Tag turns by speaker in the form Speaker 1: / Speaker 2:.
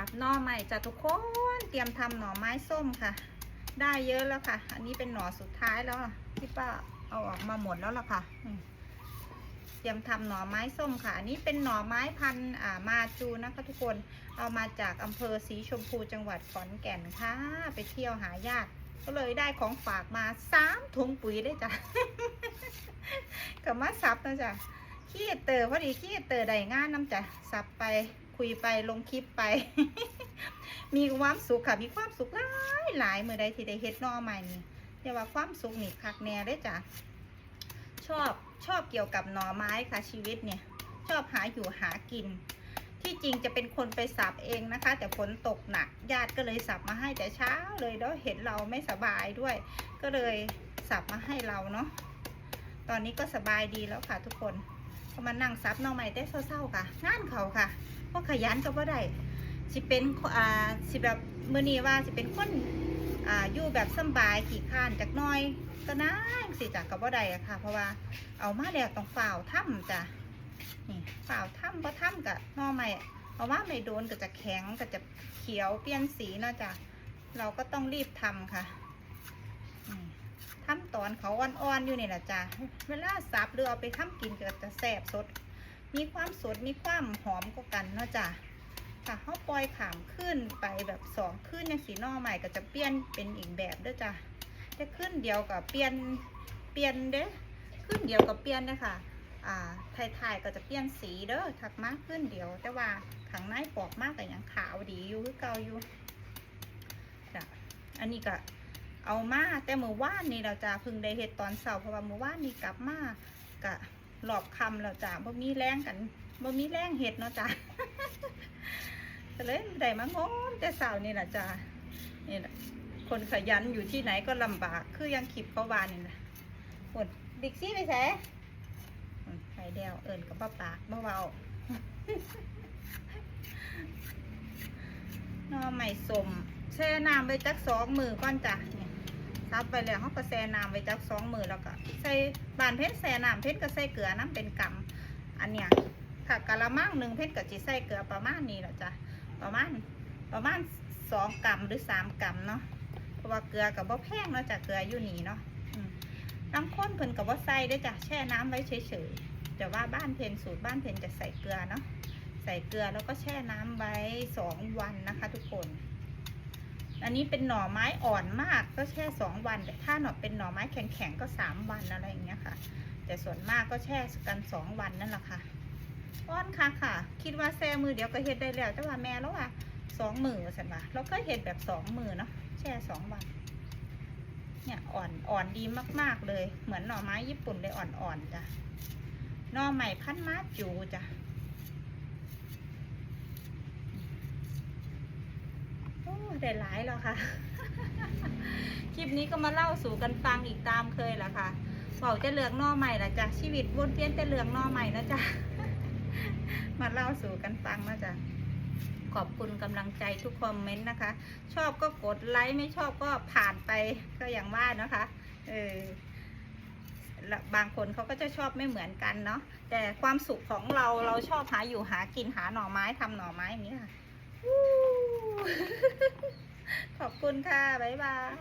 Speaker 1: สับหน่อใหม่จ้ะทุกคนเตรียมทำหน่อไม้ส้มค่ะ ได้เยอะแล้วค่ะ อันนี้เป็นหน่อสุดท้ายแล้วอะที่ป้าเอาออกมาหมดแล้วล่ะค่ะเตรียมทำหน่อไม้ส้มค่ะ อันนี้เป็นหน่อไม้พันธุ์อ่ามาจูนะคะทุกคนเอามาจากอำเภอสีชมพูจังหวัดขอนแก่นค่ะ ไปเที่ยวหาญาติก็เลยได้ของฝากมาสามถุงปุ๋ยได้จ้ะกับมาซับนะจ๊ะขี้เตอร์พอดีขี้เตอร์ได้งานน้ำจ้ะสับไป คุยไปลงคลิปไป มีความสุขค่ะ มีความสุขหลายหลายเมื่อใดที่ได้เฮ็ดนอใหม่นี่เรียกว่าความสุขนี่คักแน่เด้จ้ะชอบชอบเกี่ยวกับหน่อไม้ค่ะชีวิตเนี่ย ชอบหาอยู่หากิน ที่จริงจะเป็นคนไปสับเองนะคะ แต่ฝนตกหนักญาติก็เลยสับมาให้แต่เช้าเลยแล้วเห็นเราไม่สบายด้วย ก็เลยสับมาให้เราเนาะตอนนี้ก็สบายดีแล้วค่ะทุกคนก็มานั่งซับน้องใหม่แต่เศร้าๆค่ะงานเขาค่ะ เพราะขยันก็บ่ได้สิเป็นอ่าสิแบบเมื้อนี้ว่าสิเป็นคนอ่าอยู่แบบสบายขี่ข้านจักน้อยก็นั่งสิจ้ะก็บ่ได้อะค่ะ เพราะว่าเอามาแล้วต้องฝ่าวถ้ำจ้ะนี่ฝ่าวถ้ำบ่ถ้ำกะหน้อใหม่เอาว่าไม่โดนก็จะแข็งก็จะเขียวเปลี่ยนสีนาะจ้ะเราก็ต้องรีบทำค่ะนี่ทำตอนเขาอ่อนๆอยู่นี่แหละจ้ะเวลาสับหรือเอาไปทำกินก็จะแสบสด มีความสดมีความหอมกว่ากันเนาะจ้ะถ้าเขาปล่อยขามขึ้นไปแบบสองขึ้นยังสีน่อใหม่ก็จะเปลี่ยนเป็นอีกแบบเด้อจ้ะแต่ขึ้นเดียวกับเปลี่ยนเปลี่ยนเด้อขึ้นเดียวกับเปลี่ยนนะคะอ่าไทยๆก็จะเปลี่ยนสีเด้อถักมากขึ้นเดียว แต่ว่าข้างในปอกมากแต่ยังขาวดีอยู่คือเก่าอยู่จ้ะอันนี้ก็เอามาแต่เมื่อวานนี่เราจะพึงได้เฮ็ดตอนเสาร์เพราะว่าเมื่อวานนี่กลับมากะ หลอบคำเราจะบ่มีแรงกันบ่มีแรงเฮ็ดเนาะจ้ะก็เลยได้มางมแต่เสาร์นี่แหละจ้ะนี่แหละคนขยันอยู่ที่ไหนก็ลำบาก คือยังขีบเขาวานนี่นะหมดบิ๊กซี่ไปแสไปเดียวเอิญกับป้าปากเบาๆนอใหม่สมแช่น้ำไปจักสองมือก่อนจ้ะเนี่ย ซับไปแล้วเขาก็แช่น้ำไปจักสองมือแล้วก็ใส่บานเพชรแช่น้ำเพชรก็ใส่เกลือน้ำเป็นกำอันเนี้ยถ้ากะละมังหนึ่งเพชรก็จะใส่เกลือประมาณนี้แหละจ้ะประมาณประมาณสองกำหรือสามกำเนาะเพราะว่าเกลือกับบ่แพงเนาะจ้ะเกลืออยู่นี่เนาะน้ำข้นเพิ่นกับบ่ใส่เด้จ้ะแช่น้ำไว้เฉยๆแต่ว่าบ้านเพนสูตรบ้านเพนจะใส่เกลือเนาะใส่เกลือแล้วก็แช่น้ำไว้สองวันนะคะ ทุกคน อันนี้เป็นหน่อไม้อ่อนมากก็แช่สองวัน แต่ถ้าหน่อเป็นหน่อไม้แข็งๆก็สามวันอะไรอย่างเงี้ยค่ะ แต่ส่วนมากก็แช่กันสองวันนั่นแหละค่ะอ่อนค่ะค่ะ คิดว่าแช่มือเดียวก็เฮ็ดได้แล้วแต่ว่าแม่แล้วว่าสองมือสันว่าเราก็เห็ดแบบสองมือเนาะแช่สองวัน เนี่ยอ่อนอ่อนดีมาก ๆเลย เหมือนหน่อไม้ญี่ปุ่นเลยอ่อนๆจ้ะหน่อใหม่พันมาจูจ้ะ โอ้ได้หลายแล้วค่ะ คลิปนี้ก็มาเล่าสู่กันฟังอีกตามเคยแหละค่ะบอกจะเลือกนอใหม่ละจ้ะชีวิตวนเวียนแต่เลือกนอใหม่นะจ๊ะมาเล่าสู่กันฟังนะจ๊ะขอบคุณกำลังใจทุกคอมเมนต์นะคะ ชอบก็กดไลค์ไม่ชอบก็ผ่านไปก็อย่างว่านะคะเออบางคนเขาก็จะชอบไม่เหมือนกันเนาะแต่ความสุขของเราเราชอบหาอยู่หากินหาหน่อไม้ทำหน่อไม้อย่างนี้ค่ะ ขอบคุณค่ะ บ๊ายบาย